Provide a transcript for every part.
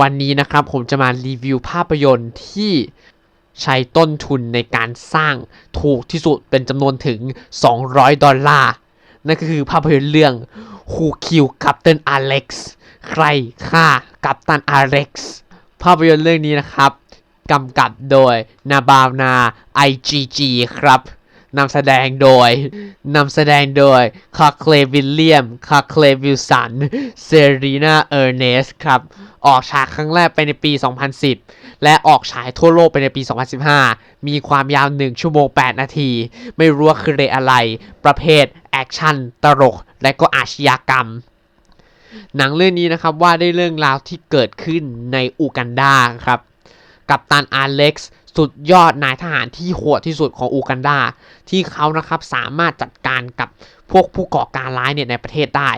วันนี้นะครับผมจะมารีวิวภาพยนตร์ที่ใช้ต้นทุนในการสร้างถูกที่สุดเป็นจำนวนถึง 200 ดอลลาร์ นั่นก็คือภาพยนตร์เรื่อง Who Killed Captain Alex ใครฆ่ากัปตันอเล็กซ์ภาพยนตร์เรื่องนี้นะครับกำกับโดยนาบาวนา IGG ครับ นำแสดงโดยนำแสดงโดยคาเคลวิลเลียมคาเคลวิลสัน เซรีนาเออร์เนสครับ ออกฉายครั้งแรกไปในปี 2010 และออกฉายทั่วโลกไปในปี 2015 มีความยาว 1 ชั่วโมง 8 นาที ไม่รู้ว่าคือเรอะไร ประเภท แอคชั่น ตลก และก็อาชญากรรมหนังเรื่องนี้นะครับว่าได้เรื่องราวที่เกิดขึ้นในอูกันดาครับ กัปตันอาเล็กซ์ สุดยอดนายทหารที่โหดที่สุดของอูกันดา ที่เขานะครับสามารถจัดการกับพวกผู้ก่อการร้ายเนี่ยในประเทศได้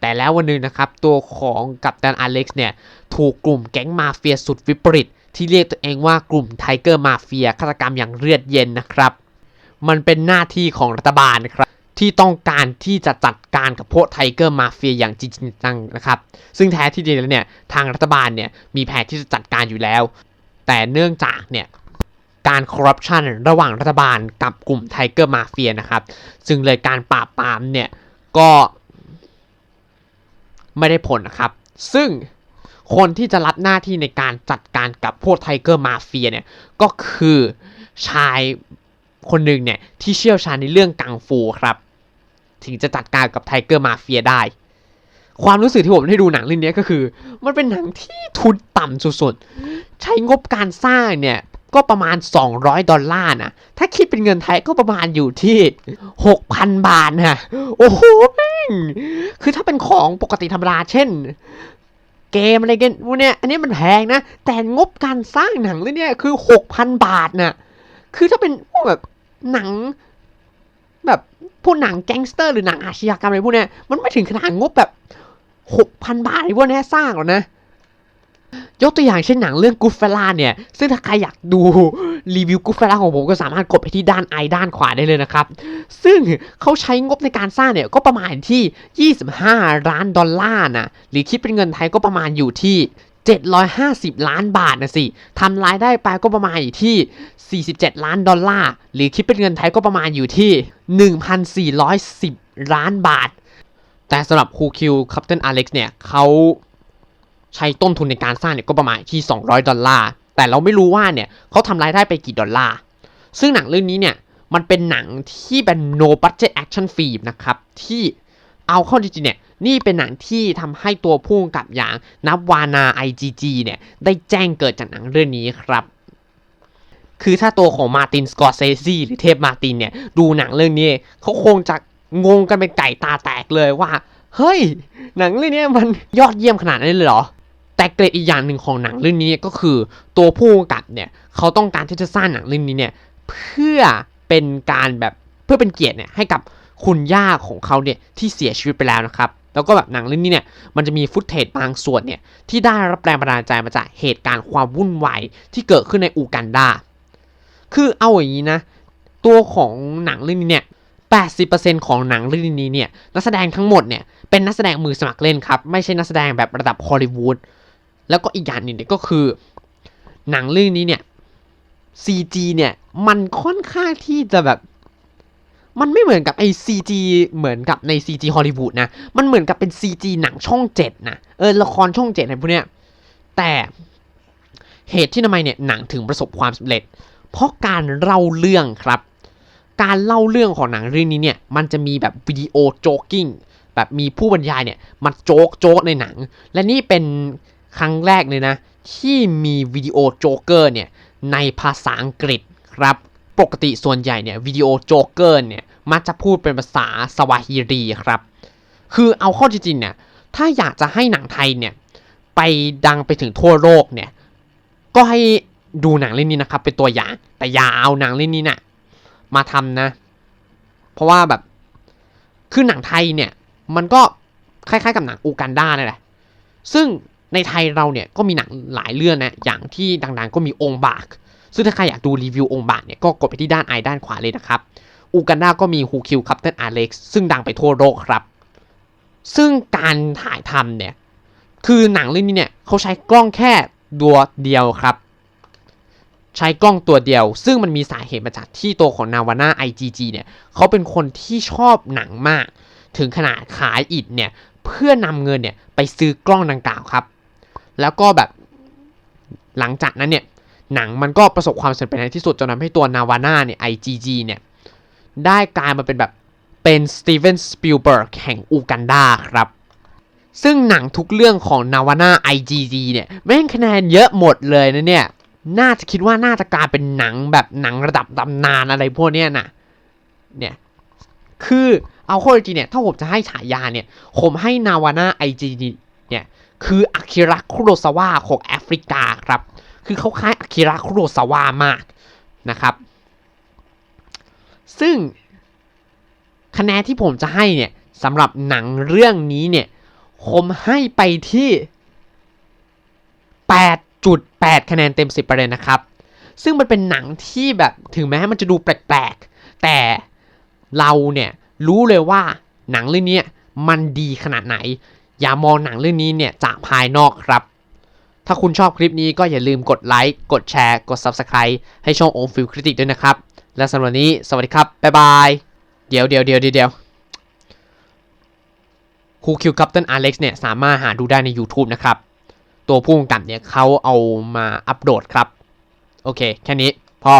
แต่แล้ววันหนึ่งนะครับ ตัวของกัปตันอเล็กซ์เนี่ยถูกกลุ่มแก๊งมาเฟียสุดวิปริต ที่เรียกตัวเองว่ากลุ่มไทเกอร์มาเฟียฆาตกรรมอย่างเลือดเย็นนะครับ มันเป็นหน้าที่ของรัฐบาลนะครับที่ต้องการที่จะจัดการกับพวกไทเกอร์มาเฟียอย่างจริงจังนะครับ ซึ่งแท้ที่จริงแล้วเนี่ยทางรัฐบาลเนี่ยมีแผนที่จะจัดการอยู่แล้ว แต่เนื่องจากเนี่ย การคอร์รัปชันระหว่างรัฐบาลกับกลุ่มไทเกอร์มาเฟียนะครับซึ่งเลยการปราบปรามเนี่ยก็ไม่ได้ผลนะครับ ซึ่งคนที่จะรับหน้าที่ในการจัดการกับพวกไทเกอร์มาเฟียเนี่ยก็คือชายคนหนึ่งเนี่ยที่เชี่ยวชาญในเรื่องกังฟูครับ ถึงจะจัดการกับไทเกอร์มาเฟียได้ ความรู้สึกที่ผมได้ดูหนังเรื่องนี้ก็คือ มันเป็นหนังที่ทุนต่ำสุดๆ ใช้งบการสร้างเนี่ย ก็ประมาณ 200 ดอลลาร์นะ ถ้าคิดเป็นเงินไทยก็ประมาณอยู่ที่ 6,000 บาทนะโอ้โหแม่ง คือถ้าเป็นของปกติธรรมดาเช่น เกมอะไรกันพวกเนี้ย อันนี้มันแพงนะ แต่งบการสร้างหนังเรื่องเนี้ยคือ 6,000 บาทนะคือถ้าเป็นพวกแบบหนังแบบพวกหนังแก๊งสเตอร์หรือหนังอาชญากรรมอะไรพวกเนี้ย มันไม่ถึงขนาดงบแบบ 6,000 บาทไอ้พวกเนี้ยสร้างหรอกนะ ยกตัวอย่างเช่นหนังเรื่องกูฟเฟล่าเนี่ย ซึ่งถ้าใครอยากดูรีวิวกูฟเฟล่าของผมก็สามารถกดไปที่ด้านไอด้านขวาได้เลยนะครับ ซึ่งเขาใช้งบในการสร้างเนี่ยก็ประมาณที่ 25 ล้านดอลลาร์นะ หรือคิดเป็นเงินไทยก็ประมาณอยู่ที่ 750 ล้านบาทนะสิทำรายได้ไปก็ประมาณอยู่ที่ 47 ล้านดอลลาร์ หรือคิดเป็นเงินไทยก็ประมาณอยู่ที่ 1,410 ล้านบาท แต่สำหรับคูคิวคัปเตนอเล็กซ์เนี่ยเขา ใช้ต้นทุนในการสร้างเนี่ยก็ประมาณที่ 200 ดอลลาร์ แต่เราไม่รู้ว่าเนี่ยเขาทำรายได้ไปกี่ดอลลาร์ ซึ่งหนังเรื่องนี้เนี่ยมันเป็นหนังที่เป็น no budget action film นะครับ ที่เอาเข้าจริงๆเนี่ยนี่เป็นหนังที่ทำให้ตัวผู้กำกับอย่างนับวานา IGG เนี่ยได้แจ้งเกิดจากหนังเรื่องนี้ครับคือถ้าตัวของมาตินสกอร์เซซีหรือเทพมาตินเนี่ย ดูหนังเรื่องนี้เขาคงจะงงกันเป็นไก่ตาแตกเลยว่า เฮ้ย หนังเรื่องนี้มันยอดเยี่ยมขนาดนั้เลยเหรอ แต่เกรดอีกอย่างหนึ่งของหนังเรื่องนี้ก็คือตัวผู้กำกับเนี่ยเขาต้องการที่จะสร้างหนังเรื่องนี้เนี่ยเพื่อเป็นการแบบเพื่อเป็นเกียรติเนี่ยให้กับคุณย่าของเขาเนี่ยที่เสียชีวิตไปแล้วนะครับแล้วก็แบบหนังเรื่องนี้เนี่ยมันจะมีฟุตเทจบางส่วนเนี่ยที่ได้รับแรงบันดาลใจมาจากเหตุการณ์ความวุ่นวายที่เกิดขึ้นในอูกันดา คือเอาอย่างนี้นะ ตัวของหนังเรื่องนี้เนี่ย80%ของหนังเรื่องนี้เนี่ยนักแสดงทั้งหมดเนี่ยเป็นนักแสดงมือสมัครเล่นครับ ไม่ใช่นักแสดงแบบระดับฮอลลีวูด แล้วก็อีกอย่างหนึ่งเนี่ยก็คือ หนังเรื่องนี้เนี่ย CG เนี่ย มันค่อนข้างที่จะแบบ มันไม่เหมือนกับไอ้ CG เหมือนกับใน CG ฮอลลีวูดนะ มันเหมือนกับเป็น CG หนังช่องเจ็ดนะเออละครช่องเจ็ดอะไรพวกเนี้ยแต่เหตุที่ทำไมเนี่ยหนังถึงประสบความสำเร็จ เพราะการเล่าเรื่องครับ การเล่าเรื่องของหนังเรื่องนี้เนี่ย มันจะมีแบบวิดีโอโจ๊กกิ้งแบบมีผู้บรรยายเนี่ยมาโจ๊กโจ๊กในหนัง และนี่เป็น ครั้งแรกเลยนะ ที่มีวิดีโอโจ๊กเกอร์เนี่ยในภาษาอังกฤษครับ ปกติส่วนใหญ่เนี่ยวิดีโอโจ๊กเกอร์เนี่ยมักจะพูดเป็นภาษาสวาฮิรีครับ คือเอาข้าจริงๆเนี่ยถ้าอยากจะให้หนังไทยเนี่ยไปดังไปถึงทั่วโลกเนี่ยก็ให้ดูหนังเรื่องนี้นะครับ เป็นตัวอย่าง แต่อย่าเอาหนังเรื่องนี้นะ่ะมาทำนะ เพราะว่าแบบคือหนังไทยเนี่ยมันก็คล้ายๆกับหนังอูกันดาเนี่ยแหละ ซึ่ง ในไทยเราเนี่ยก็มีหนังหลายเรื่องนะ อย่างที่ดังๆก็มีองค์บาก ซึ่งถ้าใครอยากดูรีวิวองค์บากเนี่ยก็กดไปที่ด้านไอด้านขวาเลยนะครับ อูกันดาก็มีฮูคิวคัปเตนอาเล็กซ์ซึ่งดังไปทั่วโลกครับ ซึ่งการถ่ายทำเนี่ย คือหนังเรื่องนี้เนี่ยเขาใช้กล้องแค่ตัวเดียวครับ ใช้กล้องตัวเดียว ซึ่งมันมีสาเหตุมาจากที่ตัวของนาวาน่า IGG เนี่ยเขาเป็นคนที่ชอบหนังมาก ถึงขนาดขายอิฐเนี่ยเพื่อนำเงินเนี่ยไปซื้อกล้องดังกล่าวครับ แล้วก็แบบหลังจากนั้นเนี่ยหนังมันก็ประสบความสำเร็จในที่สุดจนทำให้ตัวนาวาน่าเนี่ย IGG เนี่ย ได้กลายมาเป็นแบบเป็นสตีเวนสปิลเบิร์กแห่งอูกันดาครับ ซึ่งหนังทุกเรื่องของนาวาน่า IGG เนี่ย แม่งคะแนนเยอะหมดเลยนะเนี่ย น่าจะคิดว่าน่าจะกลายเป็นหนังแบบหนังระดับตำนานอะไรพวกเนี้ยนะเนี่ย คือเอาข้อจริงเนี่ย ถ้าผมจะให้ฉายาเนี่ย ผมให้นาวาน่า IGG เนี่ย คืออากิระคุโรซาวะของแอฟริกาครับ คือเขาคล้ายอากิระคุโรซาวะมากนะครับ ซึ่งคะแนนที่ผมจะให้เนี่ยสำหรับหนังเรื่องนี้เนี่ยผมให้ไปที่ 8.8 คะแนนเต็ม 10ประเด็นนะครับ ซึ่งมันเป็นหนังที่แบบถึงแม้มันจะดูแปลกๆ แต่เราเนี่ยรู้เลยว่าหนังเรื่องนี้มันดีขนาดไหน อย่ามองหนังเรื่องนี้เนี่ยจากภายนอกครับ ถ้าคุณชอบคลิปนี้ก็อย่าลืมกดไลค์กดแชร์ กด Subscribe ให้ช่องโอมฟิลคริติกด้วยนะครับ และสำหรับวันนี้สวัสดีครับ บ๊ายบาย เดี๋ยวเดี๋ยวเดี๋ยวเดี๋ยวครูคิวกัปตันอเล็กซ์เนี่ยสามารถหาดูได้ใน YouTube นะครับ ตัวผู้กำกับเนี่ยเขาเอามาอัปโหลดครับ โอเค แค่นี้พอ